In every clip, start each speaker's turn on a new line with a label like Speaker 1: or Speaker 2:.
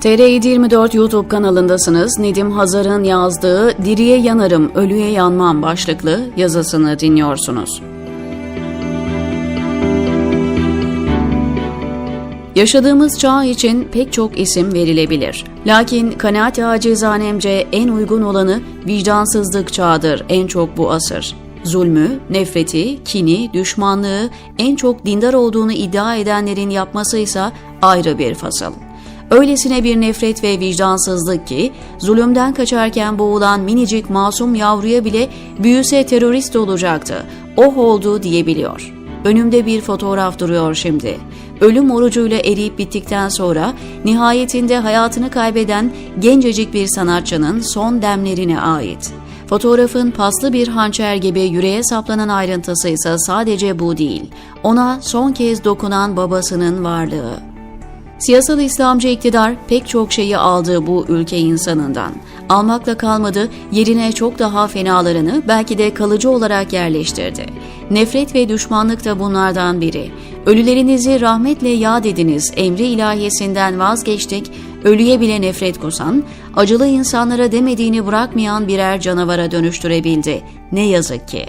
Speaker 1: TR724 YouTube kanalındasınız. Nedim Hazar'ın yazdığı Diriye Yanarım, Ölüye Yanmam başlıklı yazısını dinliyorsunuz. Yaşadığımız çağ için pek çok isim verilebilir. Lakin kanaat acizanemce en uygun olanı vicdansızlık çağıdır en çok bu asır. Zulmü, nefreti, kini, düşmanlığı en çok dindar olduğunu iddia edenlerin yapması ise ayrı bir fasıl. Öylesine bir nefret ve vicdansızlık ki zulümden kaçarken boğulan minicik masum yavruya bile büyüse terörist olacaktı. Oh oldu diyebiliyor. Önümde bir fotoğraf duruyor şimdi. Ölüm orucuyla eriyip bittikten sonra nihayetinde hayatını kaybeden gencecik bir sanatçının son demlerine ait. Fotoğrafın paslı bir hançer gibi yüreğe saplanan ayrıntısı ise sadece bu değil. Ona son kez dokunan babasının varlığı. Siyasal İslamcı iktidar pek çok şeyi aldı bu ülke insanından. Almakla kalmadı, yerine çok daha fenalarını belki de kalıcı olarak yerleştirdi. Nefret ve düşmanlık da bunlardan biri. Ölülerinizi rahmetle yad ediniz emri ilahiyesinden vazgeçtik, ölüye bile nefret kusan, acılı insanlara demediğini bırakmayan birer canavara dönüştürebildi. Ne yazık ki.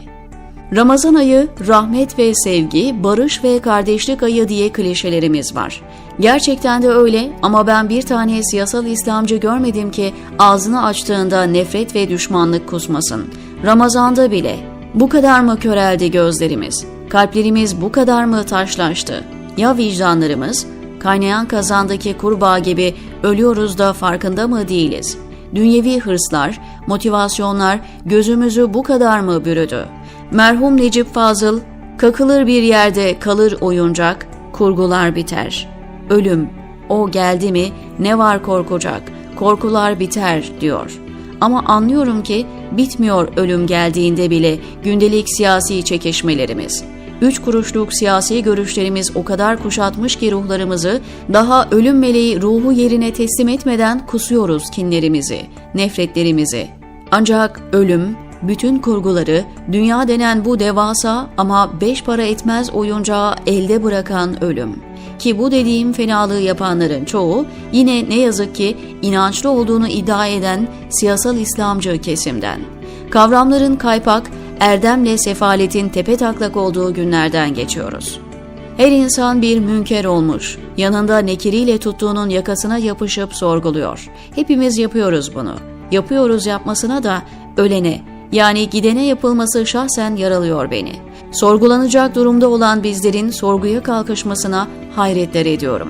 Speaker 1: Ramazan ayı rahmet ve sevgi, barış ve kardeşlik ayı diye klişelerimiz var. Gerçekten de öyle ama ben bir tane siyasal İslamcı görmedim ki ağzını açtığında nefret ve düşmanlık kusmasın. Ramazanda bile. Bu kadar mı köreldi gözlerimiz? Kalplerimiz bu kadar mı taşlaştı? Ya vicdanlarımız? Kaynayan kazandaki kurbağa gibi ölüyoruz da farkında mı değiliz? Dünyevi hırslar, motivasyonlar gözümüzü bu kadar mı bürüdü? Merhum Necip Fazıl, kakılır bir yerde kalır oyuncak, kurgular biter. Ölüm, o geldi mi ne var korkacak, korkular biter diyor. Ama anlıyorum ki bitmiyor ölüm geldiğinde bile gündelik siyasi çekişmelerimiz. Üç kuruşluk siyasi görüşlerimiz o kadar kuşatmış ki ruhlarımızı, daha ölüm meleği ruhu yerine teslim etmeden kusuyoruz kinlerimizi, nefretlerimizi. Ancak ölüm, bütün kurguları, dünya denen bu devasa ama beş para etmez oyuncağı elde bırakan ölüm. Ki bu dediğim fenalığı yapanların çoğu yine ne yazık ki inançlı olduğunu iddia eden siyasal İslamcı kesimden. Kavramların kaypak, erdemle sefaletin tepe taklak olduğu günlerden geçiyoruz. Her insan bir münker olmuş, yanında nekiriyle tuttuğunun yakasına yapışıp sorguluyor. Hepimiz yapıyoruz bunu. Yapıyoruz yapmasına da ölene, yani gidene yapılması şahsen yaralıyor beni. Sorgulanacak durumda olan bizlerin sorguya kalkışmasına hayretler ediyorum.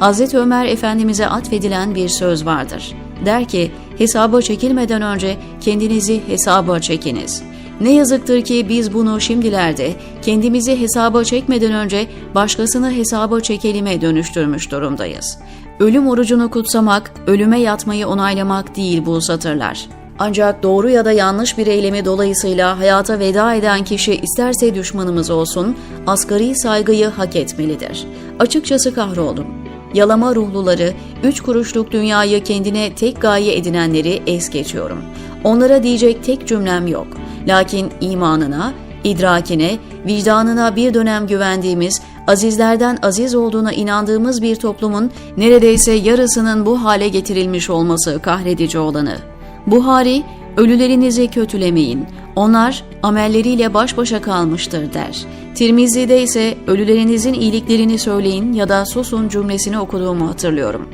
Speaker 1: Hz. Ömer Efendimiz'e atfedilen bir söz vardır. Der ki, hesaba çekilmeden önce kendinizi hesaba çekiniz. Ne yazıktır ki biz bunu şimdilerde kendimizi hesaba çekmeden önce başkasını hesaba çekelime dönüştürmüş durumdayız. Ölüm orucunu kutsamak, ölüme yatmayı onaylamak değil bu satırlar. Ancak doğru ya da yanlış bir eylemi dolayısıyla hayata veda eden kişi isterse düşmanımız olsun, asgari saygıyı hak etmelidir. Açıkçası kahroldum. Yalama ruhluları, üç kuruşluk dünyayı kendine tek gaye edinenleri es geçiyorum. Onlara diyecek tek cümlem yok. Lakin imanına, idrakine, vicdanına bir dönem güvendiğimiz, azizlerden aziz olduğuna inandığımız bir toplumun neredeyse yarısının bu hale getirilmiş olması kahredici olanı. Buhari, ölülerinizi kötülemeyin, onlar amelleriyle baş başa kalmıştır der. Tirmizi'de ise ölülerinizin iyiliklerini söyleyin ya da susun cümlesini okuduğumu hatırlıyorum.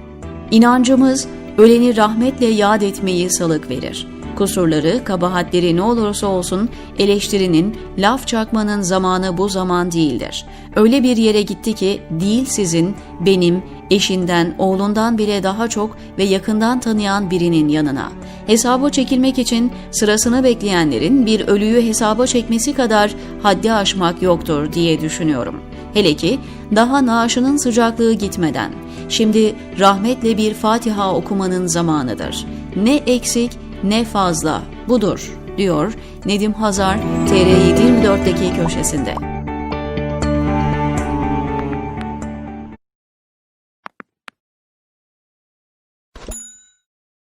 Speaker 1: İnancımız öleni rahmetle yad etmeyi salık verir. Kusurları, kabahatleri ne olursa olsun eleştirinin, laf çakmanın zamanı bu zaman değildir. Öyle bir yere gitti ki değil sizin, benim, eşinden, oğlundan bile daha çok ve yakından tanıyan birinin yanına. Hesaba çekilmek için sırasını bekleyenlerin bir ölüyü hesaba çekmesi kadar haddi aşmak yoktur diye düşünüyorum. Hele ki daha naaşının sıcaklığı gitmeden. Şimdi rahmetle bir Fatiha okumanın zamanıdır. Ne eksik ne fazla budur diyor Nedim Hazar TR724'deki köşesinde.